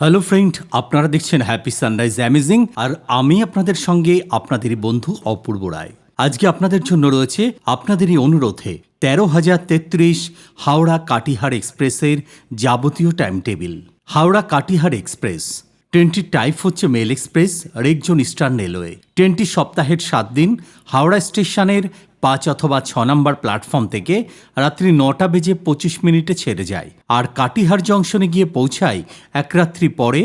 Hello friend আপনারা দেখছেন happy sunrise amazing আর আমি আপনাদের সঙ্গে আপনাদেরই বন্ধু অপূর্ব রায়। আজকে আপনাদের জন্য রয়েছে আপনাদেরই অনুরোধে তেরো হাজার তেত্রিশ হাওড়া কাটিহার এক্সপ্রেসের যাবতীয় time table Howrah Katihar express. ট্রেনটির টাইপ হচ্ছে মেল এক্সপ্রেস রেকজন ইস্টার্ন রেলওয়ে। ট্রেনটি সপ্তাহের সাত দিন, হাওড়া স্টেশনের পাঁচ অথবা ছ নম্বর প্ল্যাটফর্ম থেকে রাত্রি নটা বেজে পঁচিশ মিনিটে ছেড়ে যায়। আর কাটিহার জংশনে গিয়ে পৌঁছায় এক রাত্রি পরে,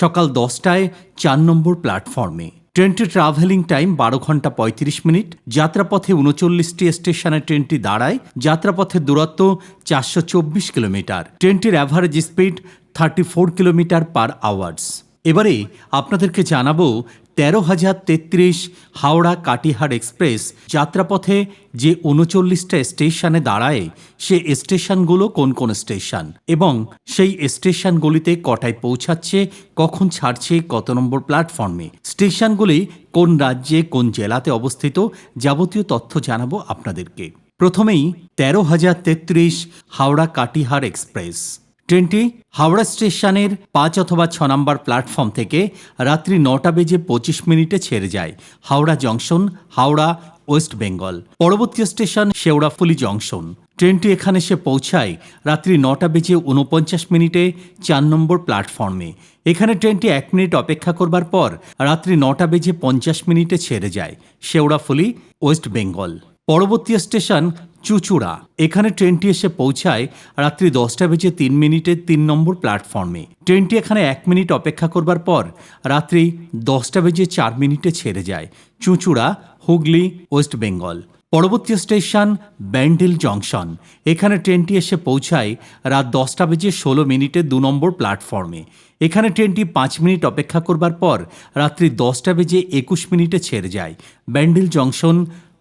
সকাল দশটায় চার নম্বর প্ল্যাটফর্মে। ট্রেনটির ট্রাভেলিং টাইম বারো ঘণ্টা পঁয়ত্রিশ মিনিট, যাত্রাপথে উনচল্লিশটি স্টেশনে ট্রেনটি দাঁড়ায় যাত্রাপথের দূরত্ব চারশো চব্বিশ কিলোমিটার। ট্রেনটির average speed thirty four kilometre per hours এবারে আপনাদেরকে জানাব তেরো হাজার তেত্রিশ হাওড়া কাটিহার এক্সপ্রেস যাত্রাপথে যে উনচল্লিশটা স্টেশনে দাঁড়ায়, সে স্টেশনগুলো কোন কোন স্টেশন? এবং সেই স্টেশনগুলিতে কটায় পৌঁছাচ্ছে, কখন ছাড়ছে, কত নম্বর প্ল্যাটফর্মে? স্টেশনগুলি কোন রাজ্যে, কোন জেলাতে অবস্থিত, যাবতীয় তথ্য জানাব আপনাদেরকে। প্রথমেই তেরো হাজার তেত্রিশ হাওড়া কাটিহার এক্সপ্রেস। ট্রেনটি হাওড়া স্টেশনের পাঁচ অথবা ছ নম্বর প্ল্যাটফর্ম থেকে রাত্রি নটা বেজে পঁচিশ মিনিটে ছেড়ে যায়। Howrah junction, Howrah, West Bengal. পরবর্তী স্টেশন শেওড়াফুলি জংশন। ট্রেনটি এখানে এসে পৌঁছায় রাত্রি নটা বেজে উনপঞ্চাশ মিনিটে চার নম্বর প্ল্যাটফর্মে। এখানে ট্রেনটি এক মিনিট অপেক্ষা করবার পর রাত্রি নটা বেজে পঞ্চাশ মিনিটে ছেড়ে যায়। Sheoraphuli, West Bengal. পরবর্তী স্টেশন চুচুড়া। এখানে ট্রেনটি এসে পৌঁছায় রাত্রি দশটা বেজে তিন মিনিটে তিন নম্বর প্ল্যাটফর্মে। ট্রেনটি এখানে এক মিনিট অপেক্ষা করবার পর রাত্রি দশটা বেজে চার মিনিটে ছেড়ে যায়। Chuchura, Hooghly, West Bengal. পরবর্তী স্টেশন ব্যান্ডেল জংশন। এখানে ট্রেনটি এসে পৌঁছায় রাত দশটা বেজে ষোলো মিনিটে দু নম্বর প্ল্যাটফর্মে। এখানে ট্রেনটি পাঁচ মিনিট অপেক্ষা করবার পর রাত্রি দশটা বেজে একুশ মিনিটে ছেড়ে যায়। Bandel junction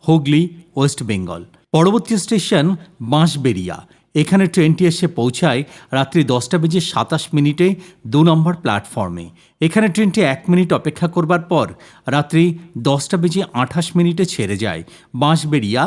Hooghly, West Bengal. পরবর্তী স্টেশন বাঁশবেরিয়া এখানে ট্রেনটি এসে পৌঁছায় রাত্রি দশটা বেজে সাতাশ মিনিটে দু নম্বর প্ল্যাটফর্মে। এখানে ট্রেনটি এক মিনিট অপেক্ষা করবার পর রাত্রি দশটা বেজে আঠাশ মিনিটে ছেড়ে যায় বাঁশবেরিয়া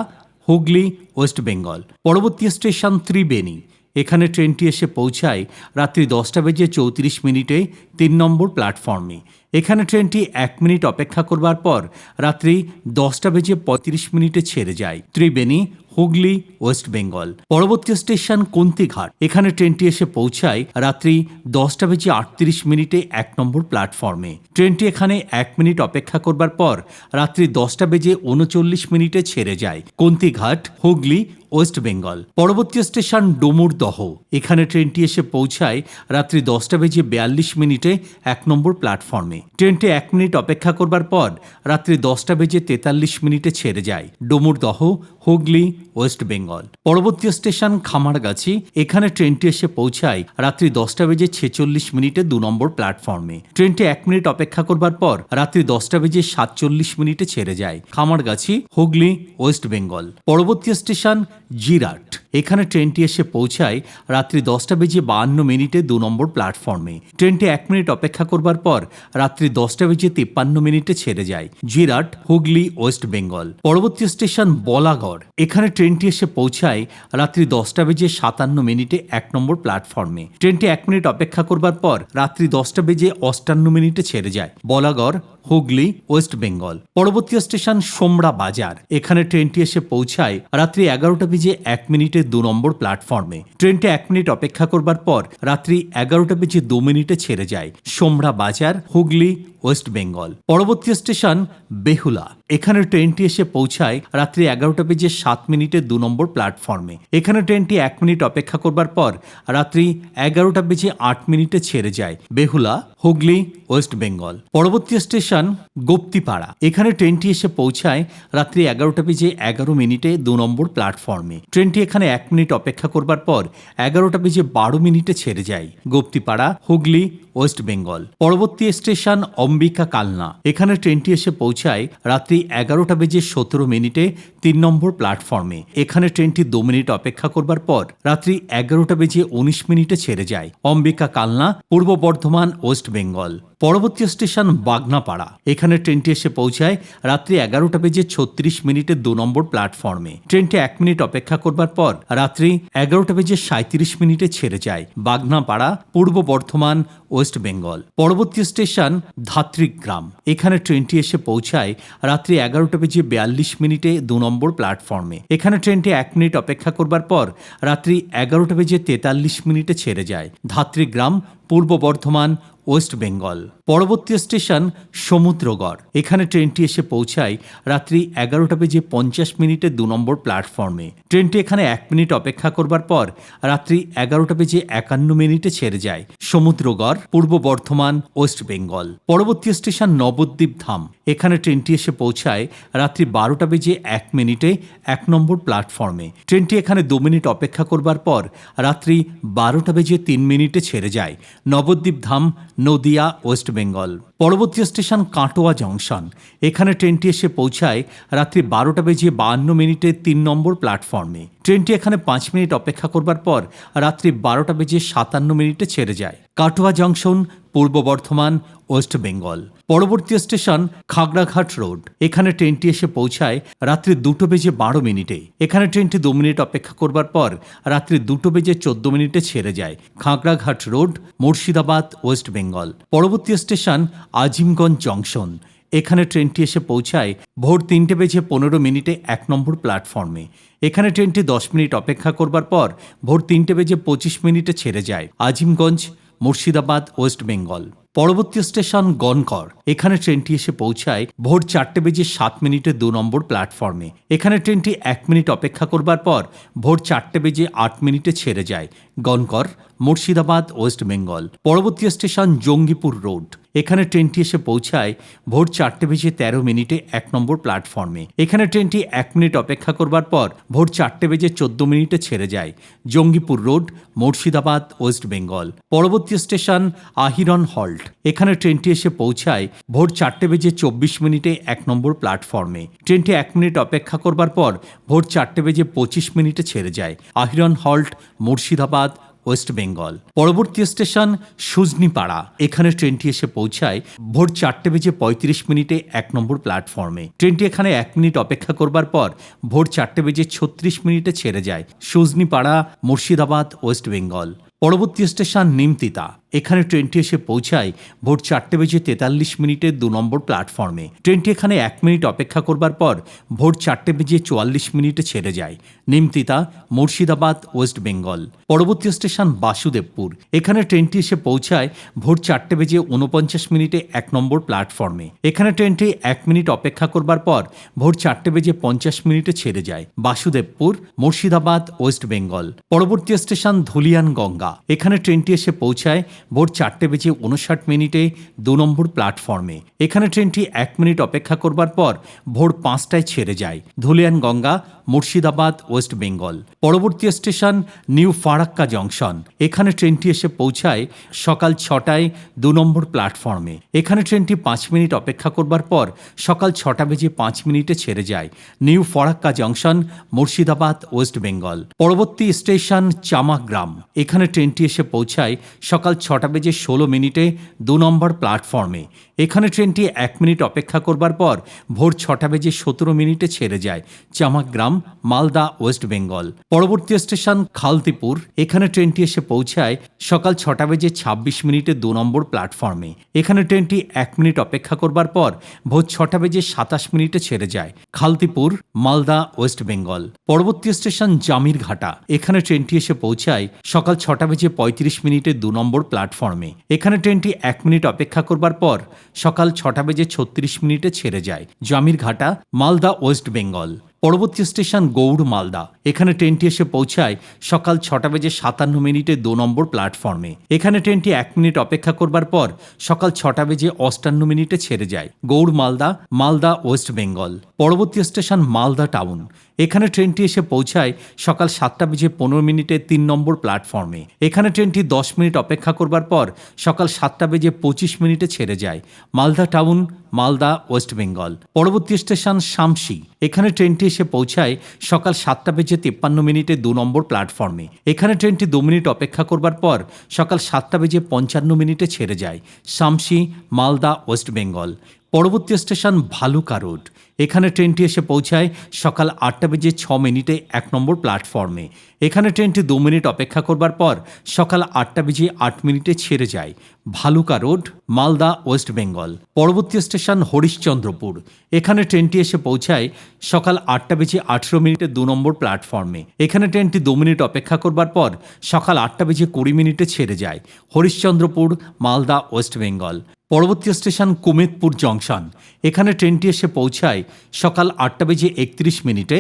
হুগলি, ওয়েস্ট বেঙ্গল। পরবর্তী স্টেশন ত্রিবেণী। এখানে ট্রেনটি এসে পৌঁছায় রাত্রি দশটা বেজে চৌত্রিশ মিনিটে তিন নম্বর প্ল্যাটফর্মে। এখানে ট্রেনটি এক মিনিট অপেক্ষা করবার পর রাত্রি দশটা বেজে পঁয়ত্রিশ মিনিটে ছেড়ে যায়। Triveni, Hooghly, West Bengal. পরবর্তী স্টেশন কুন্তিঘাট। এখানে ট্রেনটি এসে পৌঁছায় রাত্রি দশটা বেজে আটত্রিশ মিনিটে এক নম্বর প্ল্যাটফর্মে। ট্রেনটি এখানে এক মিনিট অপেক্ষা করবার পর রাত্রি দশটা বেজে উনচল্লিশ মিনিটে ছেড়ে যায়। Kuntighat, Hooghly West Bengal. পরবর্তী স্টেশন ডোমুরদহ এখানে ট্রেনটি এসে পৌঁছায় রাত্রি দশটা বেজে বিয়াল্লিশ মিনিটে এক নম্বর প্ল্যাটফর্মে। ট্রেনটি এক মিনিট অপেক্ষা করবার পর রাত্রি দশটা বেজে তেতাল্লিশ মিনিটে ছেড়ে যায় ডোমুরদহ হুগলি, ওয়েস্ট বেঙ্গল। পরবর্তী স্টেশন খামারগাছি। এখানে ট্রেনটি এসে পৌঁছায় রাত্রি দশটা বেজে ছেচল্লিশ মিনিটে দু নম্বর প্ল্যাটফর্মে। ট্রেনটি এক মিনিট অপেক্ষা করবার পর রাত্রি দশটা বেজে সাতচল্লিশ মিনিটে ছেড়ে যায় খামারগাছি, হুগলি, ওয়েস্ট বেঙ্গল। পরবর্তী স্টেশন জিরাট। এখানে ট্রেনটি এসে পৌঁছায় রাত্রি দশটা বেজে বাহান্ন মিনিটে দু নম্বর প্ল্যাটফর্মে। ট্রেনটি এক মিনিট অপেক্ষা করবার পর রাত্রি দশটা বেজে তিপ্পান্ন মিনিটে ছেড়ে যায়। Jirat, Hooghly, West Bengal. পরবর্তী স্টেশন বলাগড়। এখানে ট্রেনটি এসে পৌঁছায় রাত্রি দশটা বেজে সাতান্ন মিনিটে এক নম্বর প্ল্যাটফর্মে। ট্রেনটি এক মিনিট অপেক্ষা করবার পর রাত্রি দশটা বেজে অষ্টান্ন মিনিটে ছেড়ে যায়। Balagarh Hooghly, West Bengal. পরবর্তী স্টেশন সোমরা বাজার। এখানে ট্রেনটি এসে পৌঁছায় রাত্রি এগারোটা বেজে এক মিনিটে দু নম্বর প্ল্যাটফর্মে। ট্রেনটি এক মিনিট অপেক্ষা করবার পর রাত্রি এগারোটা বেজে দু মিনিটে ছেড়ে যায়। সোমরা বাজার, হুগলি, ওয়েস্ট বেঙ্গল। পরবর্তী স্টেশন বেহুলা। এখানে ট্রেনটি এসে পৌঁছায় রাত্রি এগারোটা বেজে সাত মিনিটে দু নম্বর প্ল্যাটফর্মে। এখানে ট্রেনটি এক মিনিট অপেক্ষা করবার পর রাত্রি এগারোটা বেজে আট মিনিটে ছেড়ে যায়। Behula, Hooghly, West Bengal. পরবর্তী স্টেশন গোপ্তিপাড়া। এখানে ট্রেনটি এসে পৌঁছায় রাত্রি এগারোটা বেজে এগারো মিনিটে দু নম্বর প্ল্যাটফর্মে। ট্রেনটি এখানে এক মিনিট অপেক্ষা করবার পর এগারোটা বেজে বারো মিনিটে ছেড়ে যায়। Guptipara, Hooghly, West Bengal. পরবর্তী স্টেশন অম্বিকা কালনা। এখানে ট্রেনটি এসে পৌঁছায় রাত্রি এগারোটা বেজে সতেরো মিনিটে তিন নম্বর প্ল্যাটফর্মে। এখানে ট্রেনটি দু মিনিট অপেক্ষা করবার পর রাত্রি এগারোটা বেজে উনিশ মিনিটে ছেড়ে যায়। অম্বিকা কালনা, পূর্ব বর্ধমান, ওয়েস্ট বেঙ্গল। পরবর্তী স্টেশন বাগনাপাড়া। এখানে ট্রেনটি এসে পৌঁছায় রাত্রি এগারোটা বেজে ছত্রিশ মিনিটে দু নম্বর প্ল্যাটফর্মে। ট্রেনটি এক মিনিট অপেক্ষা করবার পর রাত্রি এগারোটা বেজে সাঁত্রিশ মিনিটে ছেড়ে যায় বাগনাপাড়া পূর্ব বর্ধমান, ওয়েস্ট বেঙ্গল। পরবর্তী স্টেশন ধাত্রিক গ্রাম। এখানে ট্রেনটি এসে পৌঁছায় রাত্রি এগারোটা বেজে বিয়াল্লিশ মিনিটে দু নম্বর প্ল্যাটফর্মে। এখানে ট্রেনটি এক মিনিট অপেক্ষা করবার পর রাত্রি এগারোটা বেজে তেতাল্লিশ মিনিটে ছেড়ে যায় ধাত্রিগ্রাম পূর্ব বর্ধমান ওয়েস্ট বেঙ্গল। পরবর্তী স্টেশন সমুদ্রগড়। এখানে ট্রেনটি এসে পৌঁছায় রাত্রি এগারোটা বেজে পঞ্চাশ মিনিটে দু নম্বর প্ল্যাটফর্মে। ট্রেনটি এখানে এক মিনিট অপেক্ষা করবার পর রাত্রি এগারোটা বেজে একান্ন মিনিটে ছেড়ে যায়। সমুদ্রগড়, পূর্ব বর্ধমান, ওয়েস্ট বেঙ্গল। পরবর্তী স্টেশন নবদ্বীপ ধাম। এখানে ট্রেনটি এসে পৌঁছায় রাত্রি বারোটা বেজে এক মিনিটে এক নম্বর প্ল্যাটফর্মে। ট্রেনটি এখানে দু মিনিট অপেক্ষা করবার পর রাত্রি বারোটা বেজে তিন মিনিটে ছেড়ে যায়। নবদ্বীপ ধাম নদিয়া, ওয়েস্ট বেঙ্গল। পরবর্তী স্টেশন কাটোয়া জংশন। এখানে ট্রেনটি এসে পৌঁছায় রাত্রি বারোটা বেজে বাহান্ন মিনিটে তিন নম্বর প্ল্যাটফর্মে। ট্রেনটি এখানে পাঁচ মিনিট অপেক্ষা করবার পর রাত্রি বারোটা বেজে সাতান্ন মিনিটে ছেড়ে যায়। কাটোয়া জংশন, পূর্ব বর্ধমান, ওয়েস্ট বেঙ্গল। পরবর্তী স্টেশন খাগড়াঘাট রোড। এখানে ট্রেনটি এসে পৌঁছায় রাত্রি দুটো বেজে বারো মিনিটে। এখানে ট্রেনটি দু মিনিট অপেক্ষা করবার পর রাত্রি দুটো বেজে চোদ্দ মিনিটে ছেড়ে যায় Khagraghat road, Murshidabad, West Bengal. পরবর্তী স্টেশন আজিমগঞ্জ জংশন। এখানে ট্রেনটি এসে পৌঁছায় ভোর তিনটে বেজে পনেরো মিনিটে এক নম্বর প্ল্যাটফর্মে। এখানে ট্রেনটি দশ মিনিট অপেক্ষা করবার পর ভোর তিনটে বেজে পঁচিশ মিনিটে ছেড়ে যায় আজিমগঞ্জ, মুর্শিদাবাদ, ওয়েস্ট বেঙ্গল। পরবর্তী স্টেশন গনকর। এখানে ট্রেনটি এসে পৌঁছায় ভোর চারটে বেজে সাত মিনিটে দু নম্বর প্ল্যাটফর্মে। এখানে ট্রেনটি এক মিনিট অপেক্ষা করবার পর ভোর চারটে বেজে আট মিনিটে ছেড়ে যায়। Gankar Murshidabad, West Bengal. পরবর্তী স্টেশন জঙ্গিপুর রোড। এখানে ট্রেনটি এসে পৌঁছায় ভোর চারটে বেজে তেরো মিনিটে এক নম্বর প্ল্যাটফর্মে। এখানে ট্রেনটি এক মিনিট অপেক্ষা করবার পর ভোর চারটে বেজে চোদ্দ মিনিটে ছেড়ে যায়। Jangipur road, Murshidabad, West Bengal. পরবর্তী স্টেশন আহিরন হল্ট। এখানে ট্রেনটি এসে পৌঁছায় ভোর চারটে বেজে চব্বিশ মিনিটে এক নম্বর প্ল্যাটফর্মে। ট্রেনটি এক মিনিট অপেক্ষা করবার পর ভোর চারটে বেজে পঁচিশ মিনিটে ছেড়ে যায়। Ahiron halt, Murshidabad West Bengal. পরবর্তী স্টেশন সুজনিপাড়া। এখানে ট্রেনটি এসে পৌঁছায় ভোর চারটে বেজে পঁয়ত্রিশ মিনিটে এক নম্বর প্ল্যাটফর্মে। ট্রেনটি এখানে এক মিনিট অপেক্ষা করবার পর ভোর চারটে বেজে ছত্রিশ মিনিটে ছেড়ে যায় সুজনিপাড়া মুর্শিদাবাদ ওয়েস্ট বেঙ্গল। পরবর্তী স্টেশন নিমতিতা। এখানে ট্রেনটি এসে পৌঁছায় ভোর চারটে বেজে তেতাল্লিশ মিনিটে দু নম্বর প্ল্যাটফর্মে। ট্রেনটি এখানে এক মিনিট অপেক্ষা করবার পর ভোর চারটে বেজে চুয়াল্লিশ মিনিটে ছেড়ে যায়। Nimtita, Murshidabad, West Bengal. পরবর্তী স্টেশন বাসুদেবপুর। এখানে ট্রেনটি এসে পৌঁছায় ভোর চারটে বেজে উনপঞ্চাশ মিনিটে এক নম্বর প্ল্যাটফর্মে। এখানে ট্রেনটি এক মিনিট অপেক্ষা করবার পর ভোর চারটে বেজে পঞ্চাশ মিনিটে ছেড়ে যায়। Basudebpur, Murshidabad, West Bengal. পরবর্তী স্টেশন ধুলিয়ান গঙ্গা এখানে ট্রেনটি এসে পৌঁছায় ভোর চারটে বেজে উনষাট মিনিটে দু নম্বর প্ল্যাটফর্মে। এখানে ট্রেনটি এক মিনিট অপেক্ষা করবার পর ভোর পাঁচটায় ছেড়ে যায়। Dhulian Ganga Murshidabad, West Bengal. পরবর্তী স্টেশন নিউ ফারাক্কা জংশন। এখানে ট্রেনটি এসে পৌঁছায় সকাল ছটায় দু নম্বর প্ল্যাটফর্মে। এখানে ট্রেনটি পাঁচ মিনিট অপেক্ষা করবার পর সকাল ছটা বেজে পাঁচ মিনিটে ছেড়ে যায় new Farakka junction, Murshidabad, West Bengal. পরবর্তী স্টেশন চামাগ্রাম। এখানে ট্রেনটি এসে পৌঁছায় সকাল ছটা বেজে ষোলো মিনিটে দু নম্বর প্ল্যাটফর্মে। এখানে ট্রেনটি এক মিনিট অপেক্ষা করবার পর ভোর ছটা বেজে সতেরো মিনিটে ছেড়ে যায় চামাগ্রাম মালদা, ওয়েস্ট বেঙ্গল। পরবর্তী স্টেশন খালতিপুর। এখানে ট্রেনটি এসে পৌঁছায় সকাল ছটা বেজে ছাব্বিশ মিনিটে দু নম্বর প্ল্যাটফর্মে। এখানে ট্রেনটি এক মিনিট অপেক্ষা করবার পর ভোর ছটা বেজে সাতাশ মিনিটে ছেড়ে যায়। Khaltipur, Malda, West Bengal. পরবর্তী স্টেশন জামিরঘাটা। এখানে ট্রেনটি এসে পৌঁছায় সকাল ছটা বেজে পঁয়ত্রিশ মিনিটে দু নম্বর প্ল্যাটফর্মে। এখানে ট্রেনটি এক মিনিট অপেক্ষা করবার পর সকাল ছটা বেজে ছত্রিশ মিনিটে ছেড়ে যায়। Jamirghata, Malda, West Bengal. পরবর্তী স্টেশন গৌড় মালদা। এখানে ট্রেনটি এসে পৌঁছায় সকাল ছটা বেজে সাতান্ন মিনিটে দু নম্বর প্ল্যাটফর্মে। এখানে ট্রেনটি এক মিনিট অপেক্ষা করবার পর সকাল ছটা বেজে অষ্টান্ন মিনিটে ছেড়ে যায়। Gour Malda Malda, West Bengal. পরবর্তী স্টেশন মালদা টাউন। এখানে ট্রেনটি এসে পৌঁছায় সকাল সাতটা বেজে পনেরো মিনিটে তিন নম্বর প্ল্যাটফর্মে। এখানে ট্রেনটি দশ মিনিট অপেক্ষা করবার পর সকাল সাতটা বেজে পঁচিশ মিনিটে ছেড়ে যায়। Malda town Malda, West Bengal. পরবর্তী স্টেশন শামসি। এখানে ট্রেনটি এসে পৌঁছায় সকাল সাতটা বেজে তিপ্পান্ন মিনিটে দু নম্বর প্ল্যাটফর্মে। এখানে ট্রেনটি দু মিনিট অপেক্ষা করবার পর সকাল সাতটা বেজে পঞ্চান্ন মিনিটে ছেড়ে যায় শামসি, মালদা, ওয়েস্ট বেঙ্গল। পরবর্তী স্টেশন ভালুকা রোড। এখানে ট্রেনটি এসে পৌঁছায় সকাল আটটা বেজে ছ মিনিটে এক নম্বর প্ল্যাটফর্মে। এখানে ট্রেনটি দু মিনিট অপেক্ষা করবার পর সকাল আটটা বেজে আট মিনিটে ছেড়ে যায় Bhaluka road, Malda, West Bengal. পরবর্তী স্টেশন হরিশ্চন্দ্রপুর। এখানে ট্রেনটি এসে পৌঁছায় সকাল আটটা বেজে আঠেরো মিনিটে দু নম্বর প্ল্যাটফর্মে। এখানে ট্রেনটি দু মিনিট অপেক্ষা করবার পর সকাল আটটা বেজে কুড়ি মিনিটে ছেড়ে যায় হরিশ্চন্দ্রপুর, মালদা, ওয়েস্ট বেঙ্গল। পরবর্তী স্টেশন কুমেদপুর জংশন। এখানে ট্রেনটি এসে পৌঁছায় সকাল আটটা বেজে একত্রিশ মিনিটে।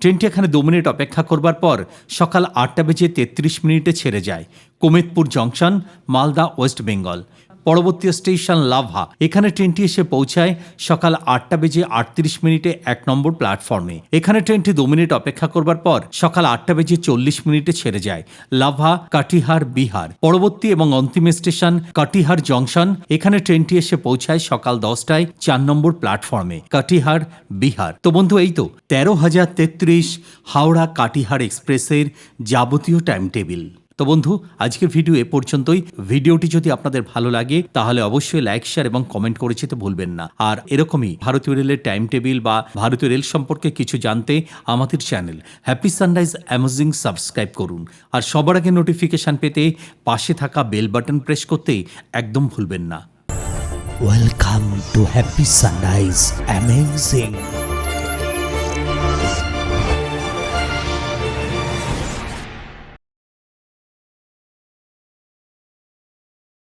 ট্রেনটি এখানে দু মিনিট অপেক্ষা করবার পর সকাল আটটা বেজে তেত্রিশ মিনিটে ছেড়ে যায়। Kumedpur junction, Malda, West Bengal. পরবর্তী স্টেশন লাভা। এখানে ট্রেনটি এসে পৌঁছায় সকাল আটটা বেজে আটত্রিশ মিনিটে এক নম্বর প্ল্যাটফর্মে। এখানে ট্রেনটি দু মিনিট অপেক্ষা করবার পর সকাল আটটা বেজে চল্লিশ মিনিটে ছেড়ে যায়। লাভা, কাটিহার, বিহার। পরবর্তী এবং অন্তিম স্টেশন কাটিহার জংশন। এখানে ট্রেনটি এসে পৌঁছায় সকাল দশটায় চার নম্বর প্ল্যাটফর্মে। কাটিহার, বিহার। তো বন্ধু, এই তো তেরো হাজার তেত্রিশ হাওড়া কাটিহার এক্সপ্রেসের যাবতীয় টাইম টেবিল তো বন্ধু, আজকের ভিডিও এ পর্যন্তই। ভিডিওটি যদি আপনাদের ভালো লাগে, তাহলে অবশ্যই লাইক, শেয়ার এবং কমেন্ট করে যেতে ভুলবেন না। আর এরকমই ভারতীয় রেলের টাইম টেবিল বা ভারতীয় রেল সম্পর্কে কিছু জানতে আমাদের channel happy sunrise amazing subscribe করুন। আর সবার আগে নোটিফিকেশান পেতে পাশে থাকা বেল বাটন প্রেস করতে একদম ভুলবেন না। Welcome to Happy Sunrise Amazing.